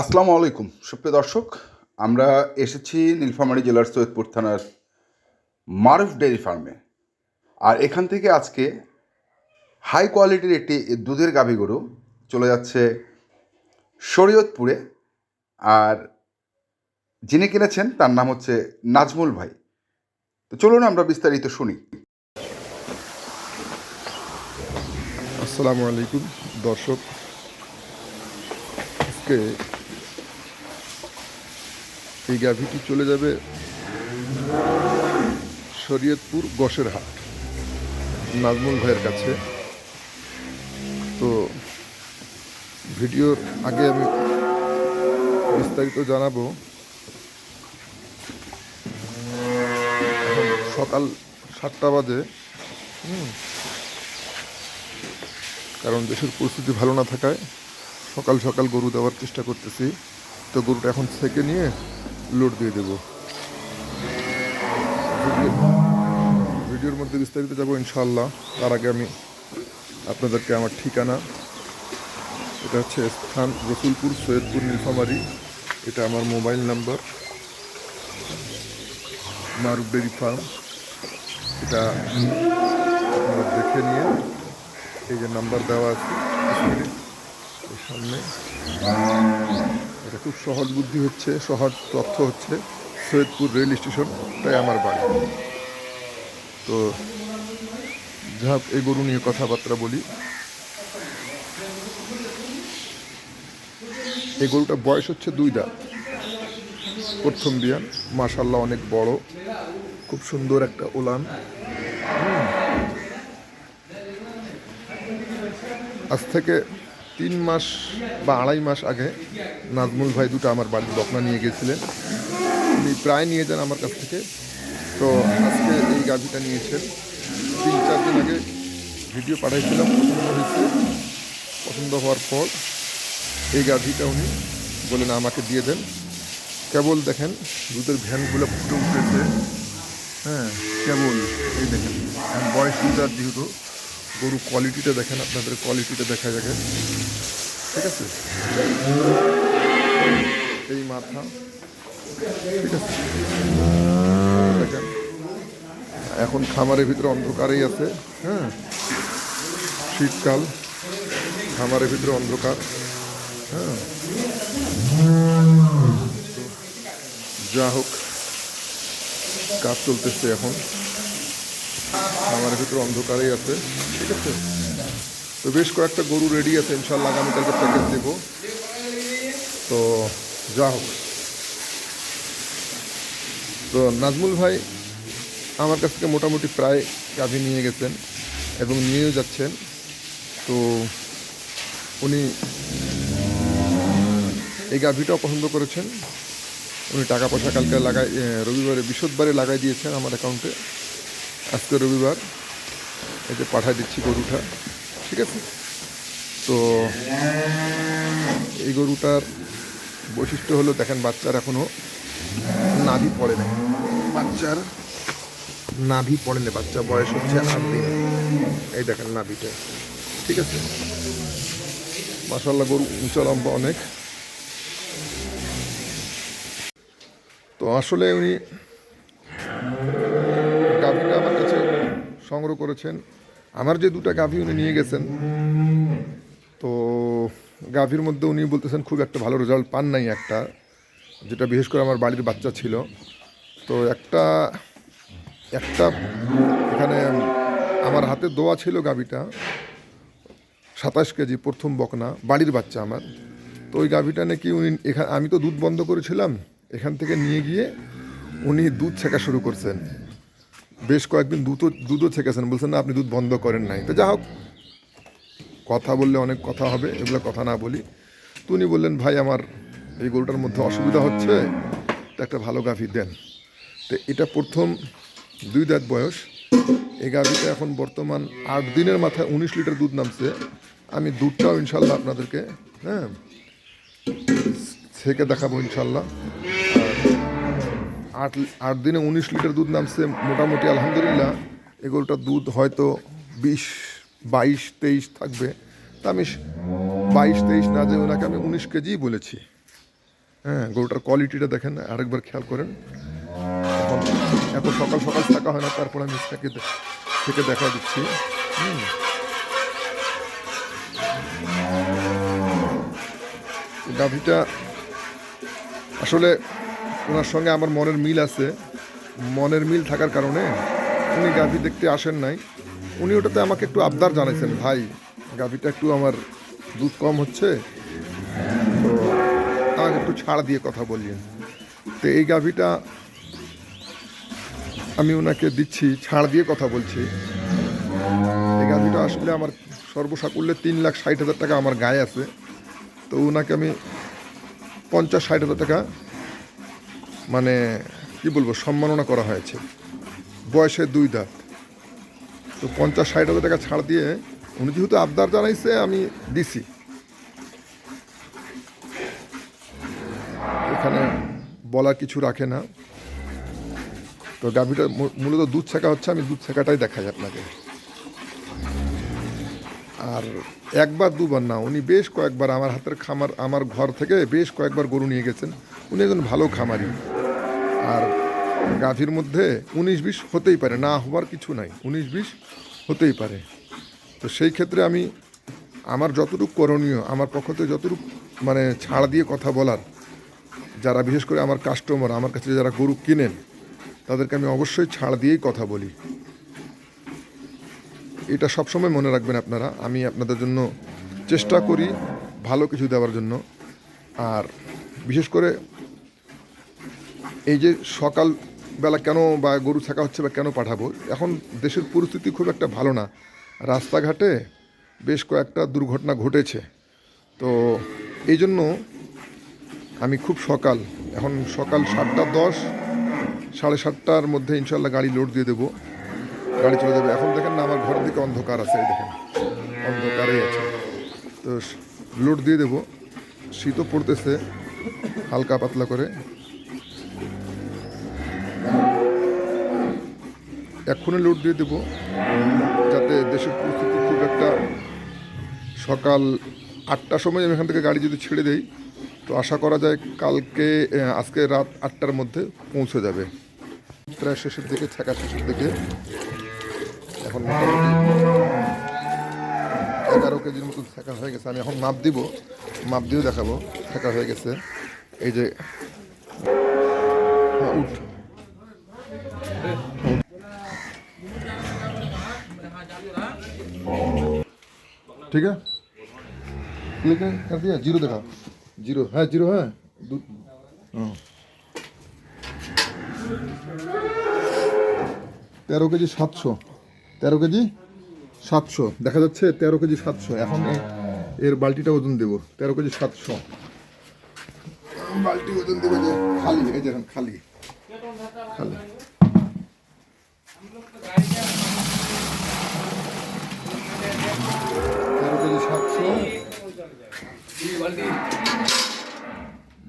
আসসালামু আলাইকুম, সুপ্রিয় দর্শক। আমরা এসেছি নীলফামারী জেলার সৈয়দপুর থানার মারুফ ডেয়ারি ফার্মে। আর এখান থেকে আজকে হাই কোয়ালিটির একটি দুধের গাভী গরু চলে যাচ্ছে শরীয়তপুরে। আর যিনি কিনেছেন, তার নাম হচ্ছে নাজমুল ভাই। তো চলুন আমরা বিস্তারিত শুনি। আসসালামু আলাইকুম দর্শক। এই গাভিটি চলে যাবে শরীয়তপুর গসের হাট নাজমুল ভাইয়ের কাছে। তো ভিডিওর আগে আমি বিস্তারিত জানাব। সকাল সাতটা বাজে। কারণ দেশের পরিস্থিতি ভালো না থাকায় সকাল সকাল গরু দেওয়ার চেষ্টা করতেছি। তো গরুটা এখন থেকে নিয়ে লোড দিয়ে দেবো। ভিডিও- ভিডিওর মধ্যে বিস্তারিত যাব ইনশাল্লাহ তার আগে আমি আপনাদেরকে আমার ঠিকানা, এটা হচ্ছে স্থান রসুলপুর, সৈয়দপুর, নীলফামারি। এটা আমার মোবাইল নাম্বার। মারুফ ফার্ম। এটা আপনারা দেখে নিয়ে এই যে নাম্বার দেওয়া আছে সামনে। এটা খুব সহজ বুদ্ধি হচ্ছে সহজ তথ্য হচ্ছে। সৈয়দপুর রেল স্টেশন তাই আমার বাড়ি। তো যা হোক, এই গরু নিয়ে কথাবার্তা বলি। এই গরুটা বয়স হচ্ছে দুই প্রথম বিয়ান মাশাল্লাহ অনেক বড় খুব সুন্দর একটা ওলান। আজ থেকে তিন মাস বা আড়াই মাস আগে নাজমুল ভাই দুটো আমার বাড়ির বকনা নিয়ে গেছিলেন। উনি প্রায় নিয়ে যান আমার কাছ থেকে। তো আজকে এই গাভিটা নিয়েছেন। তিন, চার দিন আগে ভিডিও পাঠাইছিলাম, পছন্দ হয়েছে। পছন্দ হওয়ার পর এই গাভিটা উনি বলেন আমাকে দিয়ে দেন। কেবল দেখেন, দুধের ভ্যানগুলো ফুটে উঠেছে। হ্যাঁ কেবল এই দেখেন। বয়স দুধার যেহেতু গরু কোয়ালিটিটা দেখেন, আপনাদের কোয়ালিটিটা দেখা যাবে ঠিক আছে? এই মাথা। ঠিক আছে? দেখেন, এখন খামারের ভিতরে অন্ধকারেই আছে হ্যাঁ? শীতকাল, খামারের ভিতরে অন্ধকার হ্যাঁ? যা হোক, কাজ চলতেছে এখন। আমার ভিতরে অন্ধকারেই আছে। ঠিক আছে? তো বেশ কয়েকটা গরু রেডি আছে ইনশাল্লাহ আগামীকালকে প্যাকেজ দেবো। তো যা হোক। তো নাজমুল ভাই আমার কাছ থেকে মোটামুটি প্রায় গাভী নিয়ে গেছেন এবং নিয়েও যাচ্ছেন। তো উনি এই গাভীটাও পছন্দ করেছেন। উনি টাকা পয়সা কালকে লাগাই রবিবারে বৃহস্পতিবারে লাগাই দিয়েছেন আমার অ্যাকাউন্টে আজকে রবিবার। এই যে পাঠাই দিচ্ছি গরুটা, ঠিক আছে? তো এই গরুটার বৈশিষ্ট্য হলো, দেখেন বাচ্চার এখনও নাভি পড়ে না বাচ্চার নাভি পড়ে না বাচ্চা বয়স হচ্ছে আট এই দেখেন নাভিটা, ঠিক আছে? মাসাল্লাহ গরু উঁচা লম্বা অনেক। তো আসলে উনি গাভীটা আমার কাছে সংগ্রহ করেছেন। আমার যে দুটা গাভী উনি নিয়ে গেছেন, তো গাভীর মধ্যে উনি বলতেছেন, খুব একটা ভালো রেজাল্ট পান নাই একটা, যেটা বিশেষ করে আমার বাড়ির বাচ্চা ছিল। তো একটা একটা এখানে আমার হাতে দোয়া ছিল গাভীটা, সাতাশ কেজি প্রথম বকনা, বাড়ির বাচ্চা আমার। তো ওই গাভীটা নাকি উনি এখানে আমি তো দুধ বন্ধ করেছিলাম, এখান থেকে নিয়ে গিয়ে উনি দুধ ছেঁকা শুরু করছেন। বেশ কয়েকদিন দুধও দুধও ছেঁকেছেন, বলছেন, না, আপনি দুধ বন্ধ করেন নাই। তো যা হোক কথা বললে অনেক কথা হবে, এগুলো কথা না বলি। তো উনি বললেন, ভাই, আমার এই গরুটার মধ্যে অসুবিধা হচ্ছে একটা ভালো গাভী দেন। তো এটা প্রথম দুই দাঁত বয়স। এই গাভীটা এখন বর্তমান আট দিনের মাথায় উনিশ লিটার দুধ নামছে। আমি দুধটাও ইনশাল্লাহ আপনাদেরকে হ্যাঁ ছেঁকে দেখাবো ইনশাল্লাহ। আট আট দিনে উনিশ লিটার দুধ নামছে। মোটামুটি আলহামদুলিল্লাহ এগুলোটার দুধ হয়তো বিশ, বাইশ, তেইশ থাকবে। তা আমি বাইশ, তেইশ না যে ওনাকে আমি উনিশ কেজিই বলেছি। হ্যাঁ গরুটার কোয়ালিটিটা দেখেন, আরেকবার খেয়াল করেন। এত সকাল সকাল থাকা হয় না, তারপর আমি থেকে থেকে দেখা দিচ্ছি। গাভিটা আসলে ওনার সঙ্গে আমার মনের মিল আছে। মনের মিল থাকার কারণে উনি গাভি দেখতে আসেন নাই। উনি ওটাতে আমাকে একটু আবদার জানাইছেন, ভাই, গাভিটা একটু আমার দুধ কম হচ্ছে, তো আমাকে একটু ছাড় দিয়ে কথা বলিয়েন। তো এই গাভিটা আমি ওনাকে দিচ্ছি, ছাড় দিয়ে কথা বলছি। এই গাভিটা আসলে আমার সর্বসাকুল্যে তিন লাখ ষাট হাজার টাকা আমার গায়ে আছে। তো ওনাকে আমি পঞ্চাশ ষাট হাজার টাকা মানে কি বলব, সম্মাননা করা হয়েছে। বয়সে দুই দাঁত। তো পঞ্চাশ, ষাট হাজার টাকা ছাড় দিয়ে উনি যেহেতু আবদার জানাইছে, আমি দিছি। এখানে বলার কিছু রাখে না। তো গাভিটা মূলত দুধ ছেঁকা হচ্ছে, আমি দুধ ছেঁকাটাই দেখাই আপনাকে। আর একবার দুবার না, উনি বেশ কয়েকবার আমার হাতের খামার, আমার ঘর থেকে বেশ কয়েকবার গরু নিয়ে গেছেন। উনি একজন ভালো খামারি। আর গাভীর মধ্যে উনিশ বিশ হতেই পারে, না হবার কিছু নাই, উনিশ বিশ হতেই পারে। তো সেই ক্ষেত্রে আমি আমার যতটুকু করণীয়, আমার পক্ষ থেকে যতটুকু মানে ছাড় দিয়ে কথা বলার, যারা বিশেষ করে আমার কাস্টমার আমার কাছে যারা গরু কিনেন, তাদেরকে আমি অবশ্যই ছাড় দিয়েই কথা বলি। এটা সবসময় মনে রাখবেন আপনারা, আমি আপনাদের জন্য চেষ্টা করি ভালো কিছু দেওয়ার জন্য। আর বিশেষ করে এই যে সকাল বেলা কেন বা গরু থাকা হচ্ছে বা কেন পাঠাবো? এখন দেশের পরিস্থিতি খুব একটা ভালো না। রাস্তাঘাটে বেশ কয়েকটা দুর্ঘটনা ঘটেছে। তো এই জন্য আমি খুব সকাল, এখন সকাল সাতটা দশ, সাড়ে সাতটার মধ্যে ইনশাল্লাহ গাড়ি লোড দিয়ে দেবো। গাড়ি চলে যাবে। এখন দেখেন না, আমার ঘরের দিকে অন্ধকার আছে, এই দেখেন। অন্ধকারেই আছে। তো লোড দিয়ে দেবো। শীতও পড়তেছে, হালকা পাতলা করে। এক্ষুনি লোড দিয়ে দেবো। যাতে দেশের পরিস্থিতি খুব একটা সকাল আটটার সময় আমি এখান থেকে গাড়ি যদি ছেড়ে দেই তো আশা করা যায় কালকে আজকে রাত আটটার মধ্যে পৌঁছে যাবে। প্রায় শেষের দিকে থাকা শেষের দিকে। এখন এগারো কেজির মতো থাকা হয়ে গেছে। আমি এখন মাপ দিব মাপ দিয়েও দেখাবো। থাকা হয়ে গেছে। এই যে হ্যাঁ, উঠ। ठीक है क्लिक है कर दिया जीरो देखा जीरो है जीरो है दू हाँ তেরো কেজি সাতশো তেরো কেজি সাতশো দেখা যাচ্ছে তেরো কেজি সাতশো এখন এ- এর বালতিটা ওজন দেবো তেরো কেজি সাতশো বালতি ওজন দেবো যে খালি এই যে এখন খালি খালি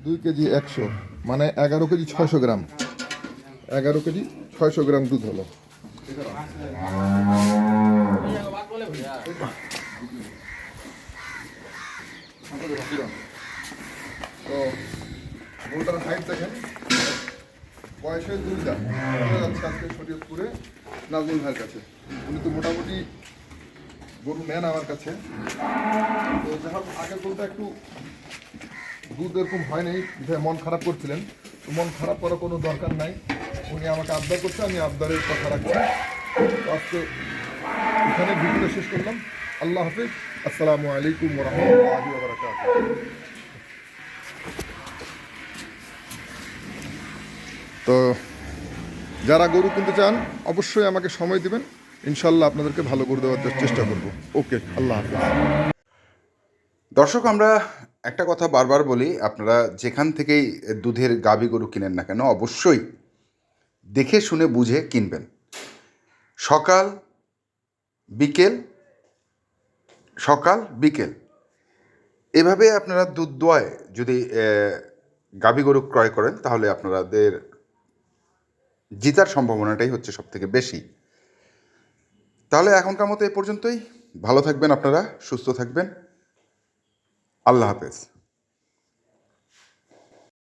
দুই কেজি একশো মানে এগারো কেজি ছয়শো গ্রাম। এগারো কেজি ছয়শো গ্রাম দুধ হলো। তো হাইট দেখেন। বয়সে দুই দাম চলে যাচ্ছে আজকে শরীয়তপুরে নাজমুল ভাইয়ের কাছে। উনি তো মোটামুটি গরু নেন আমার কাছে। তো যখন আগের গরুটা একটু দুধ এরকম হয় নাই মন খারাপ করছিলেন। তো মন খারাপ করার কোনো দরকার নাই। উনি আমাকে আবদার করছে, আমি আবদারের কথা রাখছি। আজকে এখানে ভিডিওটা শেষ করলাম। আল্লাহ হাফিজ। আসসালামু আলাইকুম রহমতুল্লাহি তো যারা গরু কিনতে চান, অবশ্যই আমাকে সময় দিবেন। ইনশাল্লাহ আপনাদেরকে ভালো করে দেওয়ার চেষ্টা করব। ওকে, আল্লাহ হাফিজ। দর্শক, আমরা একটা কথা বারবার বলি, আপনারা যেখান থেকেই দুধের গাভী গরু কিনেন না কেন, অবশ্যই দেখে শুনে বুঝে কিনবেন। সকাল, বিকেল সকাল, বিকেল। এভাবে আপনারা দুধ দোয়ায় যদি গাভী গরু ক্রয় করেন, তাহলে আপনাদের জিতার সম্ভাবনাটাই হচ্ছে সব থেকে বেশি। তাহলে এখনকার মতো এ পর্যন্তই। ভালো থাকবেন আপনারা সুস্থ থাকবেন। আল্লাহ হাফেজ।